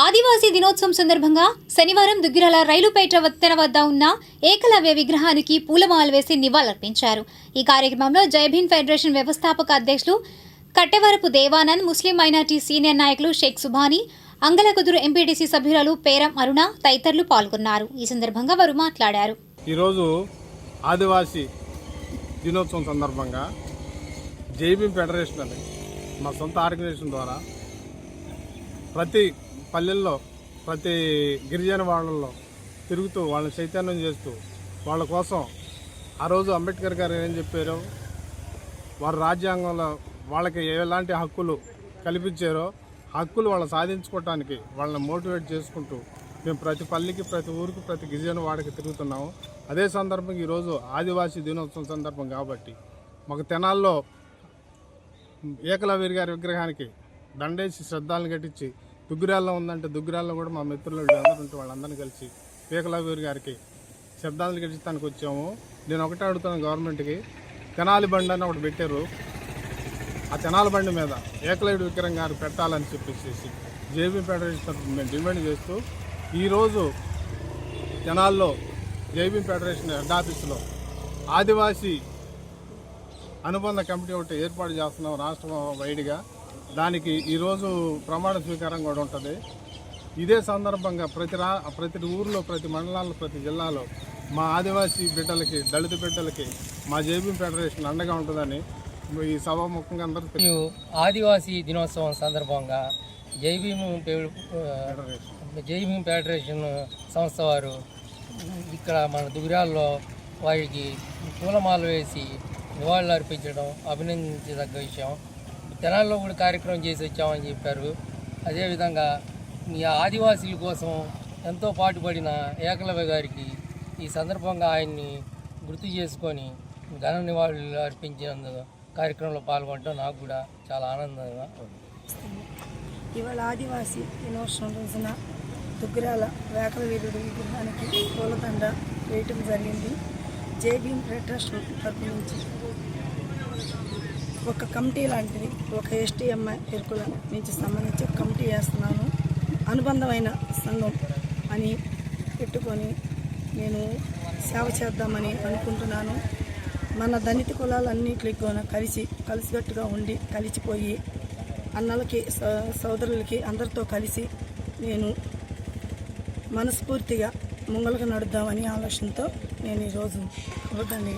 ఆదివాసీ దినోత్సవం సందర్భంగా శనివారం దుగ్గిరాల రైలుపేట వత్తెన వద్ద ఉన్న ఏకలవ్య విగ్రహానికి పూలమాలలు వేసి నివాళులర్పించారు. ఈ కార్యక్రమంలో జైభీన్ ఫెడరేషన్ వ్యవస్థాపక అధ్యక్షులు కట్టెవరపు దేవానంద్ ముస్లిం మైనార్టీ సీనియర్ నాయకులు షేక్ సుభానీ అంగలకుదురు ఎంపీటీసీ సభ్యురాలు పేరం అరుణ తదితరులు పాల్గొన్నారు. ఈ సందర్భంగా వారు మాట్లాడారు. ఈరోజు ఆదివాసీ దినోత్సవం సందర్భంగా జేబీఎం ఫెడరేషన్ అని మా సొంత ఆర్గనైజేషన్ ద్వారా ప్రతి పల్లెల్లో ప్రతి గిరిజన వాళ్ళల్లో తిరుగుతూ వాళ్ళని చైతన్యం చేస్తూ వాళ్ళ కోసం ఆ రోజు అంబేద్కర్ గారు ఏం చెప్పారో వారు రాజ్యాంగంలో వాళ్ళకి ఎలాంటి హక్కులు కల్పించారో హక్కులు వాళ్ళు సాధించుకోవటానికి వాళ్ళని మోటివేట్ చేసుకుంటూ మేము ప్రతి పల్లికి ప్రతి ఊరికి ప్రతి గిరిజన వాడికి తిరుగుతున్నాము. అదే సందర్భంగా ఈరోజు ఆదివాసీ దినోత్సవం సందర్భం కాబట్టి మాకు తెనాల్లో ఏకలవీరి గారి విగ్రహానికి దండేసి శ్రద్ధాలను కట్టించి దుగ్గురాల్లో ఉందంటే దుగ్గురాల్లో కూడా మా మిత్రులు అందరూ ఉంటే వాళ్ళందరినీ కలిసి ఏకలవీరి గారికి శబ్దాలు గడిచడానికి వచ్చాము. నేను ఒకటే అడుగుతాను గవర్నమెంట్కి. తెనాలి బండి అని ఒకటి పెట్టారు. ఆ తెనాల బండి మీద ఏకలైడు విక్రమ్ గారు పెట్టాలని చెప్పేసి జేబీ ఫెడరేషన్ తరఫున మేము డిమాండ్ చేస్తూ ఈరోజు తెనాల్లో జేబీ ఫెడరేషన్ హెడ్ ఆఫీసులో ఆదివాసీ అనుబంధ కమిటీ ఒకటి ఏర్పాటు చేస్తున్నాం రాష్ట్రం వైడ్గా. దానికి ఈరోజు ప్రమాణ స్వీకారం కూడా ఉంటుంది. ఇదే సందర్భంగా ప్రతి రా ప్రతి ఊర్లో ప్రతి మండలాల్లో ప్రతి జిల్లాలో మా ఆదివాసీ బిడ్డలకి దళిత బిడ్డలకి మా జేబీ ఫెడరేషన్ అండగా ఉంటుందని ఈ సభాముఖంగా అందరూ మరియు ఆదివాసీ దినోత్సవం సందర్భంగా జై భీమ్ పే- ఫెడరేషన్. జై భీమ్ ఫెడరేషన్ సంస్థ వారు ఇక్కడ మన దుగిరాల్లో వారికి పూలమాల వేసి నివాళులు అర్పించడం అభినందించదగ్గ విషయం. తెనాల్లో కూడా కార్యక్రమం చేసి వచ్చామని చెప్పారు. అదేవిధంగా ఈ ఆదివాసీల కోసం ఎంతో పాటుపడిన ఏకలవ్య గారికి ఈ సందర్భంగా ఆయన్ని గుర్తు చేసుకొని ఘన నివాళులు అర్పించినందుకు కార్యక్రమంలో పాల్గొనడం నాకు కూడా చాలా ఆనందంగా ఉంది. ఇవాళ ఆదివాసీ దినోత్సవం రోజున దుగ్గరాల వేకల వీరుడు విగ్రహానికి పూలదండ వేయటం జరిగింది. జేబీఎం ట్రస్ట్ తరపు నుంచి. ఒక కమిటీ లాంటిది ఒక ఎస్టీఎంఐ ఎరుకుల నుంచి సంబంధించి కమిటీ వేస్తున్నాను. అనుబంధమైన సంఘం అని పెట్టుకొని నేను సేవ చేద్దామని అనుకుంటున్నాను. మన దళిత కులాలన్నింటికి కూడా కలిసి కలిసికట్టుగా ఉండి కలిసిపోయి అన్నలకి సోదరులకి అందరితో కలిసి నేను మనస్ఫూర్తిగా ముంగలుగా నడుద్దామని ఆలోచనతో నేను ఈరోజు అబద్ధాన్ని